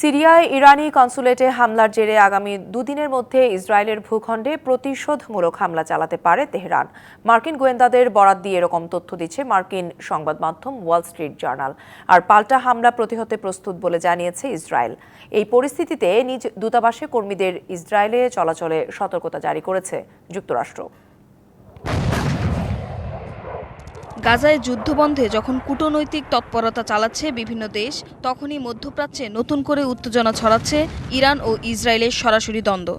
সিরিয়ায় ইরানি কনসুলেটে হামলার জেরে আগামী দুদিনের মধ্যে ইসরায়েলের ভূখণ্ডে প্রতিশোধমূলক হামলা চালাতে পারে তেহরান। মার্কিন গোয়েন্দাদের বরাত দিয়ে এরকম তথ্য দিচ্ছে মার্কিন সংবাদ মাধ্যম ওয়াল স্ট্রিট জার্নাল। আর পাল্টা হামলা প্রতিহতে প্রস্তুত বলে জানিয়েছে ইসরায়েল। এই পরিস্থিতিতে নিজ দূতাবাসে কর্মীদের ইসরায়েলে চলাচলে সতর্কতা জারি করেছে যুক্তরাষ্ট্র। গাজায় যুদ্ধবন্ধে যখন কূটনৈতিক তৎপরতা চালাচ্ছে বিভিন্ন দেশ, তখনই মধ্যপ্রাচ্যে নতুন করে উত্তেজনা ছড়াচ্ছে ইরান ও ইসরায়েলের সরাসরি দ্বন্দ্ব।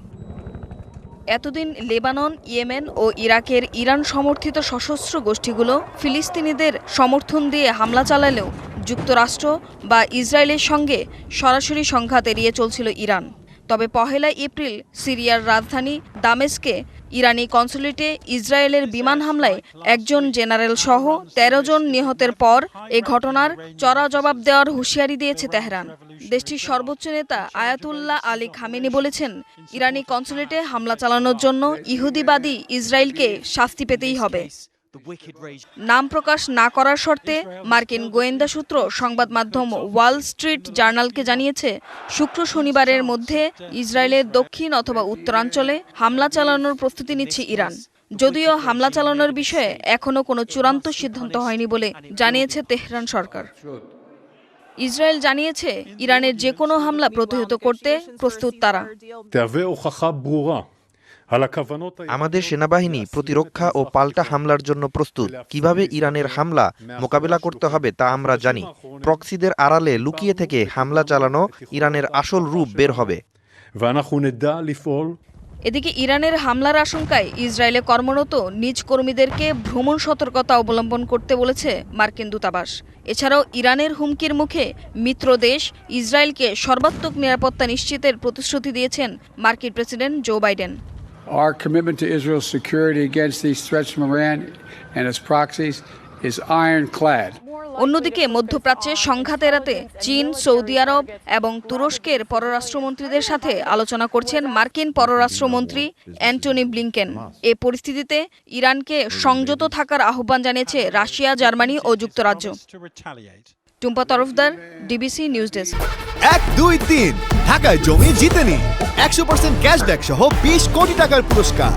এতদিন লেবানন, ইয়েমেন ও ইরাকের ইরান সমর্থিত সশস্ত্র গোষ্ঠীগুলো ফিলিস্তিনিদের সমর্থন দিয়ে হামলা চালালেও যুক্তরাষ্ট্র বা ইসরায়েলের সঙ্গে সরাসরি সংঘাত এড়িয়ে চলছিল ইরান। তবে পহেলা এপ্রিল সিরিয়ার রাজধানী দামেস্কে ইরানি কনসুলেটে ইসরায়েলের বিমান হামলায় একজন জেনারেল সহ ১৩ জন নিহতের পর এ ঘটনার চড়া জবাব দেওয়ার হুঁশিয়ারি দিয়েছে তেহরান। দেশটির সর্বোচ্চ নেতা আয়াতুল্লাহ আলী খামেনি বলেছেন, ইরানি কনসুলেটে হামলা চালানোর জন্য ইহুদিবাদী ইসরায়েলকে শাস্তি পেতেই হবে। নাম প্রকাশ না করার শর্তে মার্কিন গোয়েন্দা সূত্র সংবাদ মাধ্যম ওয়াল স্ট্রিট জার্নালকে জানিয়েছে শুক্র শনিবারের মধ্যে ইসরায়েলের দক্ষিণ অথবা উত্তরাঞ্চলে হামলা চালানোর প্রস্তুতি নিচ্ছে ইরান। যদিও হামলা চালানোর বিষয়ে এখনও কোনো চূড়ান্ত সিদ্ধান্ত হয়নি বলে জানিয়েছে তেহরান সরকার। ইসরায়েল জানিয়েছে ইরানের যে কোনো হামলা প্রতিহত করতে প্রস্তুত তারা। আমাদের সেনাবাহিনী প্রতিরক্ষা ও পাল্টা হামলার জন্য প্রস্তুত। কীভাবে ইরানের হামলা মোকাবেলা করতে হবে তা আমরা জানি। প্রক্সিদের আড়ালে লুকিয়ে থেকে হামলা চালানো ইরানের আসল রূপ বের হবে। এদিকে ইরানের হামলার আশঙ্কায় ইসরায়েলে কর্মরত নিজ কর্মীদেরকে ভ্রমণ সতর্কতা অবলম্বন করতে বলেছে মার্কিন দূতাবাস। এছাড়াও ইরানের হুমকির মুখে মিত্র দেশ ইসরায়েলকে সর্বাত্মক নিরাপত্তা নিশ্চিতের প্রতিশ্রুতি দিয়েছেন মার্কিন president Joe Biden. Our commitment to Israel's security against these threats from Iran and its proxies is ironclad. অন্যদিকে মধ্যপ্রাচ্যে সংঘাত এড়াতে চীন, সৌদি আরব এবং তুরস্কের পররাষ্ট্রমন্ত্রীদের সাথে আলোচনা করছেন মার্কিন পররাষ্ট্রমন্ত্রী অ্যান্টনি ব্লিংকেন এ পরিস্থিতিতে ইরানকে সংযত থাকার আহ্বান জানিয়েছে রাশিয়া, জার্মানি ও যুক্তরাজ্য Tumpa Tarafdar DBC news desk এক, দুই, তিন। ঢাকায় জমি জিতে নিন একশো পার্সেন্ট ক্যাশব্যাক সহ বিশ কোটি টাকার পুরস্কার।